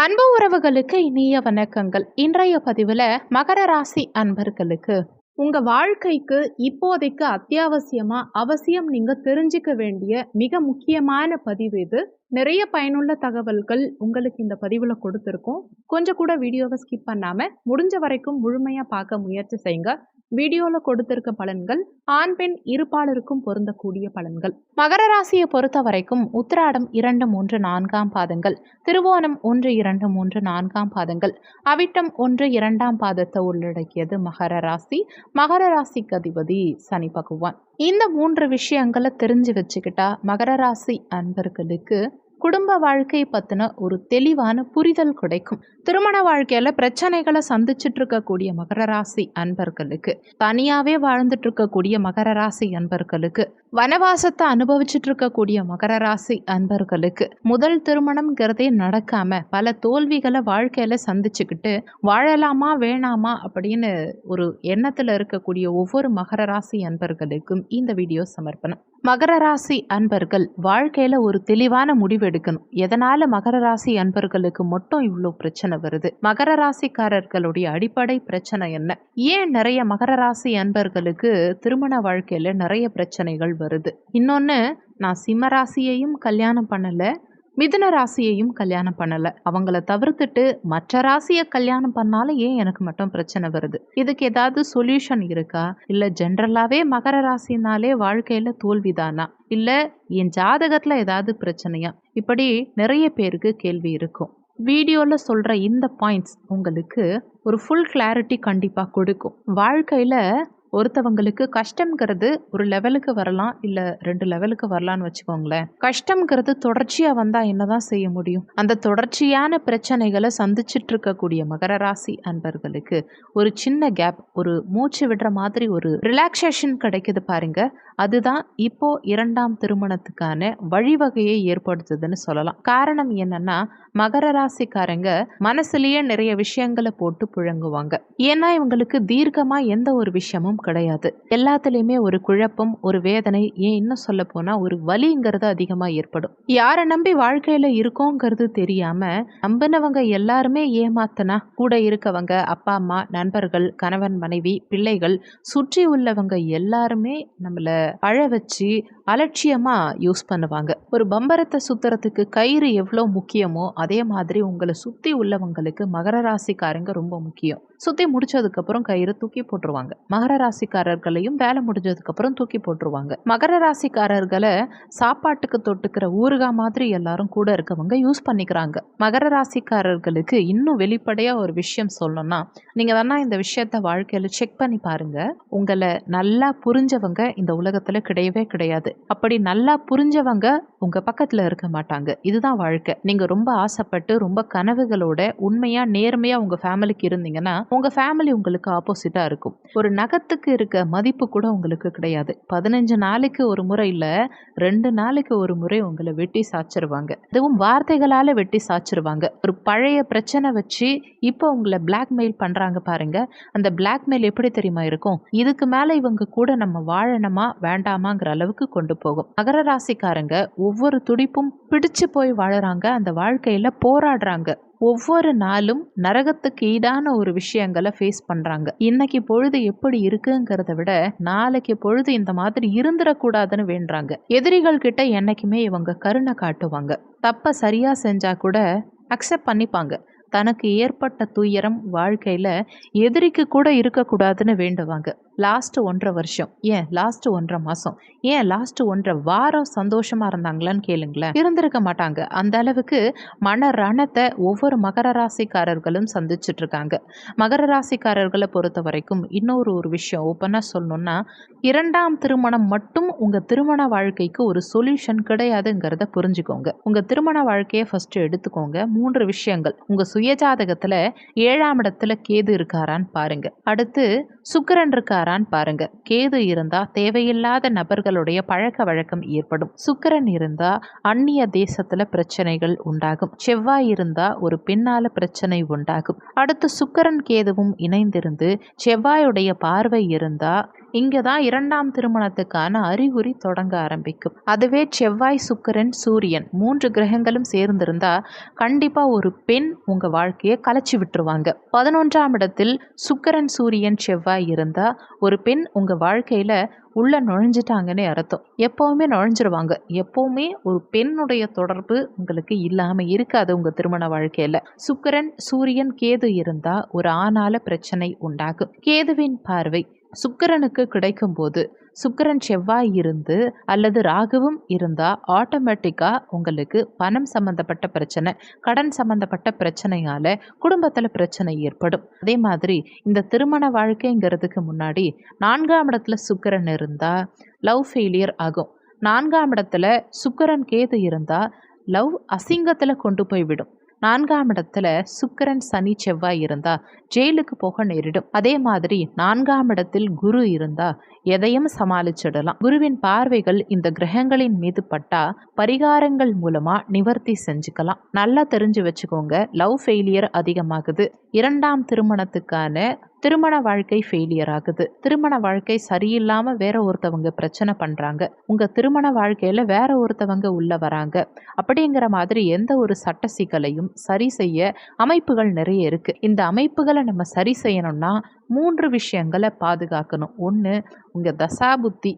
அன்பு உறவுகளுக்கு இனிய வணக்கங்கள். இன்றைய பதிவில் மகர ராசி அன்பர்களுக்கு உங்க வாழ்க்கைக்கு இப்போதைக்கு அத்தியாவசியமா அவசியம் நீங்கள் தெரிஞ்சுக்க வேண்டிய மிக முக்கியமான பதிவு இது. நிறைய பயனுள்ள தகவல்கள் உங்களுக்கு இந்த பதிவில் கொடுத்துருக்கோம். கொஞ்சம் கூட வீடியோவை ஸ்கிப் பண்ணாமல் முடிஞ்ச வரைக்கும் முழுமையாக பார்க்க முயற்சி செய்யுங்க வீடியோவில் கொடுத்திருக்க பலன்கள் ஆண் பெண் இருபாலருக்கும் பொருந்தக்கூடிய பலன்கள். மகர ராசியை பொறுத்த வரைக்கும் உத்திராடம் இரண்டு மூன்று நான்காம் பாதங்கள். திருவோணம் ஒன்று இரண்டு மூன்று நான்காம் பாதங்கள். அவிட்டம் ஒன்று இரண்டாம் பாதத்தை உள்ளடக்கியது மகர ராசி. மகர ராசிக்கு அதிபதி சனி பகவான். இந்த மூன்று விஷயங்களை தெரிஞ்சு வச்சுக்கிட்டா மகர ராசி அன்பர்களுக்கு குடும்ப வாழ்க்கை பற்றின ஒரு தெளிவான புரிதல் கிடைக்கும். திருமண வாழ்க்கையில் பிரச்சனைகளை சந்திச்சுட்டு இருக்கக்கூடிய மகர ராசி அன்பர்களுக்கு தனியாகவே வாழ்ந்துட்டு இருக்கக்கூடிய மகர ராசி அன்பர்களுக்கு வனவாசத்தை அனுபவிச்சுட்டு இருக்கக்கூடிய மகர ராசி அன்பர்களுக்கு முதல் திருமணம்ங்கிறதே நடக்காம பல தோல்விகளை வாழ்க்கையில சந்திச்சுக்கிட்டு வாழலாமா வேணாமா? அப்படின்னு ஒரு எண்ணத்துல இருக்கக்கூடிய ஒவ்வொரு மகர ராசி அன்பர்களுக்கும் இந்த வீடியோ சமர்ப்பணம். மகர ராசி அன்பர்கள் வாழ்க்கையில ஒரு தெளிவான முடிவு எடுக்கணும் எதனால மகர ராசி அன்பர்களுக்கு மட்டும் இவ்வளோ பிரச்சனை? வருது. மகர ராசிக்காரர்களுடைய அடிப்படை பிரச்சனை என்ன? ஏன் நிறைய மகர ராசி அன்பர்களுக்கு திருமண வாழ்க்கையில நிறைய பிரச்சனைகள் வருது? இன்னொன்னு நான் சிம்ம ராசியையும் கல்யாணம் பண்ணல மிதுன ராசியையும் கல்யாணம் பண்ணல. அவங்கள தவிர்த்துட்டு மற்ற ராசியை கல்யாணம் பண்ணாலும் ஏன் எனக்கு மட்டும் பிரச்சனை வருது? இதுக்கு ஏதாவது சொல்யூஷன் இருக்கா? இல்ல ஜென்ரலாவே மகர ராசினாலே வாழ்க்கையில தோல்விதானா? இல்ல என் ஜாதகத்துல ஏதாவது பிரச்சனையா? இப்படி நிறைய பேருக்கு கேள்வி இருக்கும். வீடியோவில் சொல்கிற இந்த பாயிண்ட்ஸ் உங்களுக்கு ஒரு ஃபுல் கிளாரிட்டி கண்டிப்பாக கொடுக்கும். வாழ்க்கையில் ஒருத்தவங்களுக்கு கஷ்டம்ங்கிறது ஒரு லெவலுக்கு வரலாம் இல்லை ரெண்டு லெவலுக்கு வரலான்னு வச்சுக்கோங்களேன். கஷ்டம்ங்கிறது தொடர்ச்சியாக வந்தால் என்னதான் செய்ய முடியும்? அந்த தொடர்ச்சியான பிரச்சனைகளை சந்திச்சுட்டு இருக்கக்கூடிய மகர ராசி அன்பர்களுக்கு ஒரு சின்ன கேப் ஒரு மூச்சு விடுற மாதிரி ஒரு ரிலாக்ஸேஷன் கிடைக்குது பாருங்க. அதுதான் இப்போ இரண்டாம் திருமணத்துக்கான வழிவகையை ஏற்படுத்துதுன்னு சொல்லலாம். காரணம் என்னன்னா மகர ராசிக்காரங்க மனசுலயே நிறைய விஷயங்களை போட்டு புழங்குவாங்க. ஏன்னா இவங்களுக்கு தீர்க்கமா எந்த ஒரு விஷயமும் கிடையாது. எல்லாத்துலேயுமே ஒரு குழப்பம் ஒரு வேதனை ஏன் இன்னும் சொல்ல போனால் ஒரு வலிங்கிறது அதிகமாக ஏற்படும். யாரை நம்பி வாழ்க்கையில் இருக்கோங்கிறது தெரியாமல் நம்பினவங்க எல்லாருமே ஏமாத்தனா கூட இருக்கவங்க அப்பா அம்மா நண்பர்கள் கணவன் மனைவி பிள்ளைகள் சுற்றி உள்ளவங்க எல்லாருமே நம்மளை அழ வச்சு அலட்சியமாக யூஸ் பண்ணுவாங்க. ஒரு பம்பரத்தை சுத்துறதுக்கு கயிறு எவ்வளோ முக்கியமோ அதே மாதிரி உங்களை சுற்றி உள்ளவங்களுக்கு மகர ராசிக்காரங்க ரொம்ப முக்கியம். சுற்றி முடிச்சதுக்கப்புறம் கயிறு தூக்கி போட்டுருவாங்க. மகர ராசிக்காரர்களையும் வேலை முடிஞ்சதுக்கப்புறம் தூக்கி போட்டுருவாங்க. மகர ராசிக்காரர்களை சாப்பாட்டுக்கு தொட்டுக்கிற ஊறுகா மாதிரி எல்லாரும் கூட இருக்கவங்க யூஸ் பண்ணிக்கிறாங்க. மகர ராசிக்காரர்களுக்கு இன்னும் வெளிப்படையாக ஒரு விஷயம் சொல்லணும்னா நீங்கள் வேணா இந்த விஷயத்த வாழ்க்கையில் செக் பண்ணி பாருங்க. உங்களை நல்லா புரிஞ்சவங்க இந்த உலகத்தில் கிடையவே கிடையாது. அப்படி நல்லா புரிஞ்சவங்க உங்க பக்கத்துல இருக்க மாட்டாங்க. இதுதான் வாழ்க்கை. நீங்க ரொம்ப ஆசைப்பட்டு ரொம்ப கனவுகளோட உண்மையா நேர்மையா உங்க ஃபேமிலிக்கு இருந்தீங்கன்னா உங்க ஃபேமிலி உங்களுக்கு ஆப்போசிட்டா இருக்கும். ஒரு நகத்துக்கு இருக்க மதிப்பு கூட உங்களுக்கு கிடையாது. பதினஞ்சு நாளைக்கு ஒரு முறை இல்ல ரெண்டு நாளைக்கு ஒரு முறை உங்களை வெட்டி சாச்சிருவாங்க. இதுவும் வார்த்தைகளால வெட்டி சாச்சிருவாங்க. ஒரு பழைய பிரச்சனை வச்சு இப்போ உங்களை பிளாக்மெயில் பண்றாங்க பாருங்க. அந்த பிளாக்மெயில் எப்படி தெரியுமா இருக்கும்? இதுக்கு மேல இவங்க கூட நம்ம வாழணுமா வேண்டாமாங்கிற அளவுக்கு கொண்டு போகும். மகர ராசிக்காரங்க ஒவ்வொரு துடிப்பும் பிடிச்சு போய் வாழறாங்க. அந்த வாழ்க்கையில போராடுறாங்க. ஒவ்வொரு நாளும் நரகத்துக்கு ஈடான ஒரு விஷயங்களை ஃபேஸ் பண்ணுறாங்க இன்னைக்கு பொழுது எப்படி இருக்குங்கிறத விட நாளைக்கு பொழுது இந்த மாதிரி இருந்துடக்கூடாதுன்னு வேண்டுறாங்க. எதிரிகள் கிட்ட என்னைக்குமே இவங்க கருணை காட்டுவாங்க. தப்பை சரியாக செஞ்சால் கூட அக்செப்ட் பண்ணிப்பாங்க. தனக்கு ஏற்பட்ட துயரம் வாழ்க்கையில் எதிரிக்கு கூட இருக்கக்கூடாதுன்னு வேண்டுவாங்க. லாஸ்ட் ஒன்றரை வருஷம். ஏன்? லாஸ்ட் ஒன்றரை மாதம் ஏன்? லாஸ்ட் ஒன்றரை வாரம் சந்தோஷமாக இருந்தாங்களான்னு கேளுங்களேன். இருந்திருக்க மாட்டாங்க. அந்த அளவுக்கு மன ரணத்தை ஒவ்வொரு மகர ராசிக்காரர்களும் சந்திச்சுட்டு இருக்காங்க. மகர ராசிக்காரர்களை பொறுத்த வரைக்கும் இன்னொரு ஒரு விஷயம் ஓப்பனாக சொல்லணும்னா இரண்டாம் திருமணம் மட்டும் உங்கள் திருமண வாழ்க்கைக்கு ஒரு சொல்யூஷன் கிடையாதுங்கிறத புரிஞ்சுக்கோங்க. உங்கள் திருமண வாழ்க்கையை ஃபஸ்ட்டு எடுத்துக்கோங்க. மூன்று விஷயங்கள். உங்கள் சுயஜாதகத்தில் ஏழாம் இடத்துல கேது இருக்காரான்னு பாருங்க. அடுத்து சுக்கரன் இருக்காரான்னு பாருங்க. கேது இருந்தா தேவையில்லாத நபர்களுடைய பழக்க வழக்கம் ஏற்படும். சுக்கரன் இருந்தா அந்நிய தேசத்துல பிரச்சனைகள் உண்டாகும். செவ்வாய் இருந்தா ஒரு பின்னால பிரச்சனை உண்டாகும். அடுத்து சுக்கரன் கேதுவும் இணைந்திருந்து செவ்வாயுடைய பார்வை இருந்தா இங்கே தான் இரண்டாம் திருமணத்துக்கான அறிகுறி தொடங்க ஆரம்பிக்கும். அதுவே செவ்வாய் சுக்கரன் சூரியன் மூன்று கிரகங்களும் சேர்ந்திருந்தா கண்டிப்பாக ஒரு பெண் உங்கள் வாழ்க்கையை கலைச்சி விட்டுருவாங்க. பதினொன்றாம் இடத்தில் சுக்கரன் சூரியன் செவ்வாய் இருந்தால் ஒரு பெண் உங்கள் வாழ்க்கையில் உள்ள நுழைஞ்சிட்டாங்கன்னு அர்த்தம். எப்போவுமே நுழைஞ்சிருவாங்க. எப்போவுமே ஒரு பெண்ணுடைய தொடர்பு உங்களுக்கு இல்லாமல் இருக்காது உங்கள் திருமண வாழ்க்கையில். சுக்கிரன் சூரியன் கேது இருந்தால் ஒரு ஆணால பிரச்சனை உண்டாகும். கேதுவின் பார்வை சுக்கிரனுக்கு கிடைக்கும்போது சுக்கிரன் செவ்வாய் இருந்து அல்லது ராகுவும் இருந்தால் ஆட்டோமேட்டிக்காக உங்களுக்கு பணம் சம்மந்தப்பட்ட பிரச்சனை கடன் சம்மந்தப்பட்ட பிரச்சனையால் குடும்பத்தில் பிரச்சனை ஏற்படும். அதே மாதிரி இந்த திருமண வாழ்க்கைங்கிறதுக்கு முன்னாடி நான்காம் இடத்துல சுக்கிரன் இருந்தால் லவ் ஃபெயிலியர் ஆகும். நான்காம் இடத்துல சுக்கரன் கேது இருந்தால் லவ் அசிங்கத்தில் கொண்டு போய்விடும். நான்காம் இடத்துல சுக்கரன் சனி செவ்வாய் இருந்தா ஜெயிலுக்கு போக நேரிடும். அதே மாதிரி நான்காம் இடத்தில் குரு இருந்தா எதையும் சமாளிச்சிடலாம். குருவின் பார்வைகள் இந்த கிரகங்களின் மீது பட்டா பரிகாரங்கள் மூலமா நிவர்த்தி செஞ்சுக்கலாம். நல்லா தெரிஞ்சு வச்சுக்கோங்க லவ் ஃபெயிலியர் அதிகமாகுது. இரண்டாம் திருமணத்துக்கான திருமண வாழ்க்கை ஃபெயிலியர் ஆகுது. திருமண வாழ்க்கை சரியில்லாம வேற ஒருத்தவங்க பிரச்சனை பண்றாங்க. உங்க திருமண வாழ்க்கையில வேற ஒருத்தவங்க உள்ள வராங்க. அப்படிங்கிற மாதிரி எந்த ஒரு சட்ட சிக்கலையும் சரி செய்ய அமைப்புகள் நிறைய இருக்கு. இந்த அமைப்புகளை நம்ம சரி செய்யணும்னா மூன்று விஷயங்களை பாதுகாக்கணும். ஒன்று உங்கள் தசா புத்தி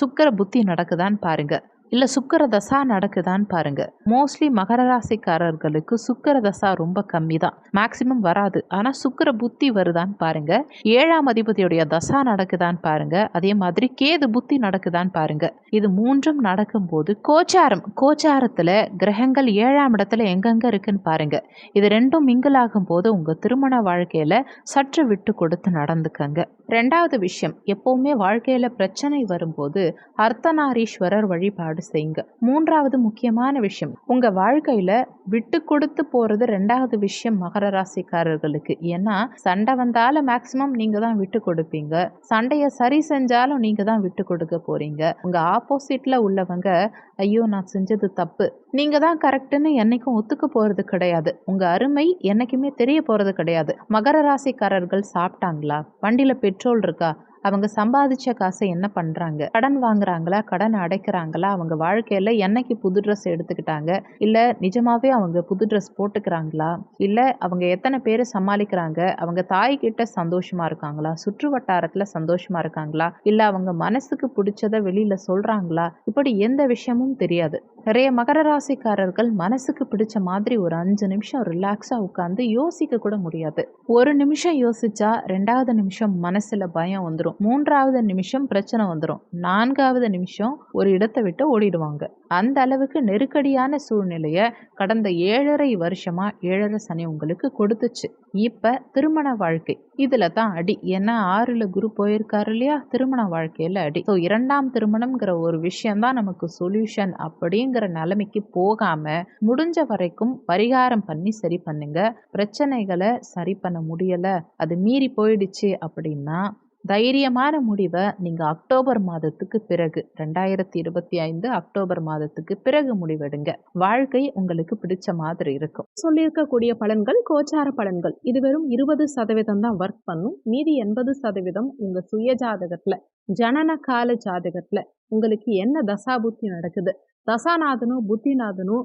சுக்கர புத்தி நடக்குதான்னு பாருங்கள் இல்லை சுக்கர தசா நடக்குதான்னு பாருங்க. மோஸ்ட்லி மகர ராசிக்காரர்களுக்கு சுக்கர தசா ரொம்ப கம்மி தான் மேக்சிமம் வராது. ஆனால் சுக்கர புத்தி வருதான்னு பாருங்க. ஏழாம் அதிபதியுடைய தசா நடக்குதான்னு பாருங்க. அதே மாதிரி கேது புத்தி நடக்குதான்னு பாருங்க. இது மூன்றும் நடக்கும்போது கோச்சாரம். கோச்சாரத்தில் கிரகங்கள் ஏழாம் இடத்துல எங்கெங்க இருக்குன்னு பாருங்க. இது ரெண்டும் மிங்கிள் ஆகும்போது உங்கள் திருமண வாழ்க்கையில் சற்று விட்டு கொடுத்து நடந்துக்கங்க. ரெண்டாவது விஷயம் எப்போவுமே வாழ்க்கையில் பிரச்சனை வரும்போது அர்த்தநாரீஸ்வரர் வழிபாடு செய்யுங்க. மூன்றாவது முக்கியமான விஷயம் உங்கள் வாழ்க்கையில் விட்டு கொடுத்து போகிறது ரெண்டாவது விஷயம் மகர ராசிக்காரர்களுக்கு. ஏன்னா சண்டை வந்தாலும் மேக்சிமம் நீங்கள் தான் விட்டு கொடுப்பீங்க. சண்டையை சரி செஞ்சாலும் நீங்கள் தான் விட்டு கொடுக்க போகிறீங்க உங்கள் ஆப்போசிட்டில் உள்ளவங்க ஐயோ நான் செஞ்சது தப்பு நீங்கள் தான் கரெக்டுன்னு என்னைக்கும் ஒத்துக்க போகிறது கிடையாது. உங்கள் அருமை என்றைக்குமே தெரிய போகிறது கிடையாது. மகர ராசிக்காரர்கள் சாப்பிட்டாங்களா? வண்டியில் பெட்ரோல் இருக்கா? அவங்க சம்பாதிச்ச காசை என்ன பண்ணுறாங்க கடன் வாங்குறாங்களா? கடன் அடைக்கிறாங்களா? அவங்க வாழ்க்கையில் என்னைக்கு புது ட்ரெஸ் எடுத்துக்கிட்டாங்க? இல்லை நிஜமாகவே அவங்க புது ட்ரெஸ் போட்டுக்கிறாங்களா? இல்லை அவங்க எத்தனை பேர் சமாளிக்கிறாங்க? அவங்க தாய்கிட்ட சந்தோஷமாக இருக்காங்களா? சுற்று வட்டாரத்தில் சந்தோஷமாக இருக்காங்களா? இல்லை அவங்க மனசுக்கு பிடிச்சத வெளியில் சொல்கிறாங்களா இப்படி எந்த விஷயமும் தெரியாது. நிறைய மகர ராசிக்காரர்கள் மனசுக்கு பிடிச்ச மாதிரி ஒரு அஞ்சு நிமிஷம் ரிலாக்ஸாக உட்காந்து யோசிக்க கூட முடியாது. ஒரு நிமிஷம் யோசிச்சா ரெண்டாவது நிமிஷம் மனசுல பயம் வந்துடும் மூன்றாவது நிமிஷம் பிரச்சனை வந்துடும் நான்காவது நிமிஷம் ஒரு இடத்தை விட்டு ஓடிடுவாங்க. அந்த அளவுக்கு நெருக்கடியான சூழ்நிலையை கடந்த ஏழரை வருஷமா ஏழரை சனி உங்களுக்கு கொடுத்துச்சு. இப்ப திருமண வாழ்க்கை இதுல தான் அடி. ஏன்னா ஆறுல குரு போயிருக்காரு இல்லையா? திருமண வாழ்க்கையில அடி. ஸோ இரண்டாம் திருமணம்ங்கிற ஒரு விஷயம்தான் நமக்கு சொல்யூஷன் அப்படிங்கிற நிலைமைக்கு போகாம முடிஞ்ச வரைக்கும் பரிகாரம் பண்ணி சரி பண்ணுங்க. பிரச்சனைகளை சரி பண்ண முடியல. அது மீறி போயிடுச்சு அப்படின்னா தைரியமான முடிவை நீங்கள் அக்டோபர் மாதத்துக்கு பிறகு ரெண்டாயிரத்தி இருபத்தி ஐந்து அக்டோபர் மாதத்துக்கு பிறகு முடிவெடுங்க. வாழ்க்கை உங்களுக்கு பிடிச்ச மாதிரி இருக்கும். சொல்லியிருக்கக்கூடிய பலன்கள் கோச்சார பலன்கள். இது வெறும் இருபது சதவீதம் தான் ஒர்க் பண்ணும். மீதி எண்பது சதவீதம் உங்கள் சுய ஜாதகத்தில் ஜனன கால ஜாதகத்தில் உங்களுக்கு என்ன தசா புத்தி நடக்குது? தசாநாதனும் புத்திநாதனும்